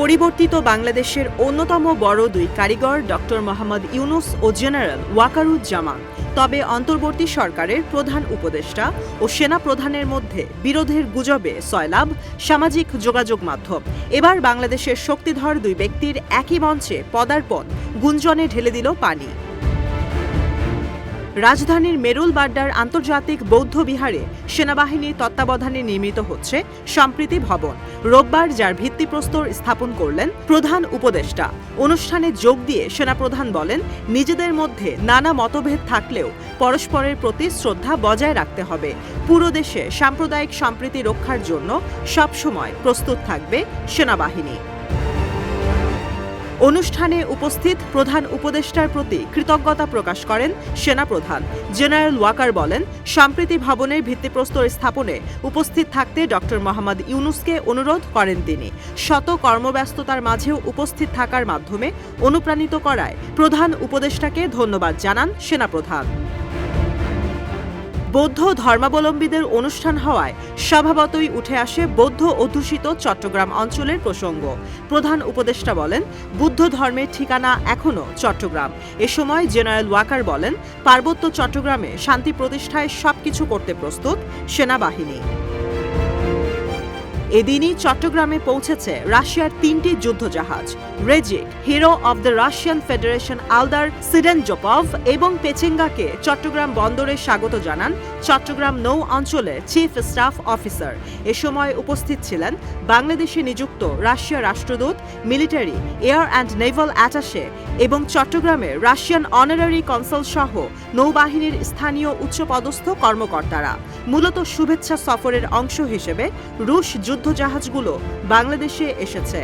পরিবর্তিত বাংলাদেশের অন্যতম বড় দুই কারিগর, ডক্টর মোহাম্মদ ইউনুস ও জেনারেল ওয়াকারুজ্জামান। তবে অন্তর্বর্তী সরকারের প্রধান উপদেষ্টা ও সেনা প্রধানের মধ্যে বিরোধের গুজবে সয়লাভ সামাজিক যোগাযোগ মাধ্যম। এবার বাংলাদেশের শক্তিধর দুই ব্যক্তির একই মঞ্চে পদার্পণ, গুঞ্জনে ঢেলে দিল পানি। রাজধানীর মেরুল বাড্ডার আন্তর্জাতিক বৌদ্ধ বিহারে সেনাবাহিনীর তত্ত্বাবধানে নির্মিত হচ্ছে সম্প্রীতি ভবন। রোববার যার ভিত্তিপ্রস্তর স্থাপন করলেন প্রধান উপদেষ্টা। অনুষ্ঠানে যোগ দিয়ে সেনাপ্রধান বলেন, নিজেদের মধ্যে নানা মতভেদ থাকলেও পরস্পরের প্রতি শ্রদ্ধা বজায় রাখতে হবে। পুরো দেশে সাম্প্রদায়িক সম্প্রীতি রক্ষার জন্য সবসময় প্রস্তুত থাকবে সেনাবাহিনী। অনুষ্ঠানে উপস্থিত প্রধান উপদেষ্টার প্রতি কৃতজ্ঞতা প্রকাশ করেন সেনাপ্রধান। জেনারেল ওয়াকার বলেন, সম্প্রীতি ভবনের ভিত্তিপ্রস্তর স্থাপনে উপস্থিত থাকতে ড. মোহাম্মদ ইউনুসকে অনুরোধ করেন তিনি। শত কর্মব্যস্ততার মাঝেও উপস্থিত থাকার মাধ্যমে অনুপ্রাণিত করায় প্রধান উপদেষ্টাকে ধন্যবাদ জানান সেনাপ্রধান। বৌদ্ধ ধর্মাবলম্বীদের অনুষ্ঠান হওয়ায় স্বভাবতই উঠে আসে বৌদ্ধ অধ্যুষিত চট্টগ্রাম অঞ্চলের প্রসঙ্গ। প্রধান উপদেষ্টা বলেন, বুদ্ধ ধর্মের ঠিকানা এখনও চট্টগ্রাম। এ সময় জেনারেল ওয়াকার বলেন, পার্বত্য চট্টগ্রামে শান্তি প্রতিষ্ঠায় সবকিছু করতে প্রস্তুত সেনাবাহিনী। এদিনই চট্টগ্রামে পৌঁছেছে রাশিয়ার তিনটি যুদ্ধজাহাজ, Rezkiy, hero of the Russian Federation Aldar Tsydenzhapov এবং পেচেঙ্গাকে চট্টগ্রাম বন্দরে স্বাগত জানান চট্টগ্রাম নৌ অঞ্চলের চিফ স্টাফ অফিসার। এ সময় উপস্থিত ছিলেন বাংলাদেশে নিযুক্ত রাশিয়া রাষ্ট্রদূত, military, air and naval attache এবং চট্টগ্রামে রাশিয়ান অনারারি কনসাল সহ নৌবাহিনীর স্থানীয় উচ্চপদস্থ কর্মকর্তারা। মূলত শুভেচ্ছা সফরের অংশ হিসেবে রুশ যুদ্ধজাহাজগুলো বাংলাদেশে এসেছে।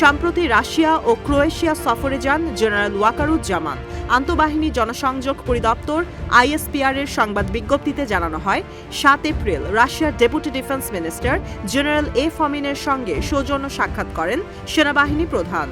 সম্প্রতি রাশিয়া ও ক্রোয়েশিয়া সফরে যান জেনারেল ওয়াকারুজ্জামান। আন্তঃবাহিনী জনসংযোগ পরিদপ্তর আইএসপিআর এর সংবাদ বিজ্ঞপ্তিতে জানানো হয়, সাত এপ্রিল রাশিয়ার deputy defence minister general A ফমিনের সঙ্গে সৌজন্য সাক্ষাৎ করেন সেনাবাহিনী প্রধান।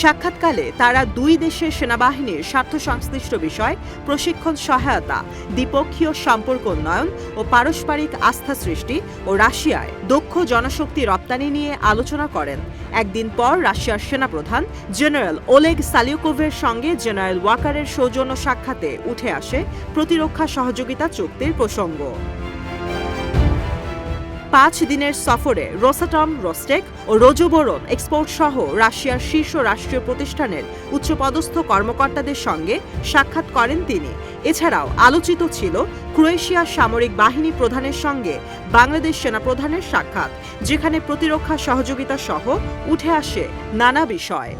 সাক্ষাৎকালে তারা দুই দেশের সেনাবাহিনীর স্বার্থ সংশ্লিষ্ট বিষয়, প্রশিক্ষণ সহায়তা, দ্বিপক্ষীয় সম্পর্ক উন্নয়ন ও পারস্পরিক আস্থা সৃষ্টি ও রাশিয়ায় দক্ষ জনশক্তি রপ্তানি নিয়ে আলোচনা করেন। একদিন পর রাশিয়ার সেনাপ্রধান জেনারেল ওলেগ সালিউকোভের সঙ্গে জেনারেল ওয়াকারের সৌজন্য সাক্ষাতে উঠে আসে প্রতিরক্ষা সহযোগিতা চুক্তির প্রসঙ্গ। পাঁচ দিনের সফরে রোসাটম, রোস্টেক ও রোজোবোরন এক্সপোর্ট সহ রাশিয়ার শীর্ষ রাষ্ট্রীয় প্রতিষ্ঠানের উচ্চপদস্থ কর্মকর্তাদের সঙ্গে সাক্ষাৎ করেন তিনি। এছাড়াও আলোচিত ছিল ক্রোয়েশিয়ার সামরিক বাহিনী প্রধানের সঙ্গে বাংলাদেশ সেনাপ্রধানের সাক্ষাৎ, যেখানে প্রতিরক্ষা সহযোগিতা সহ উঠে আসে নানা বিষয়।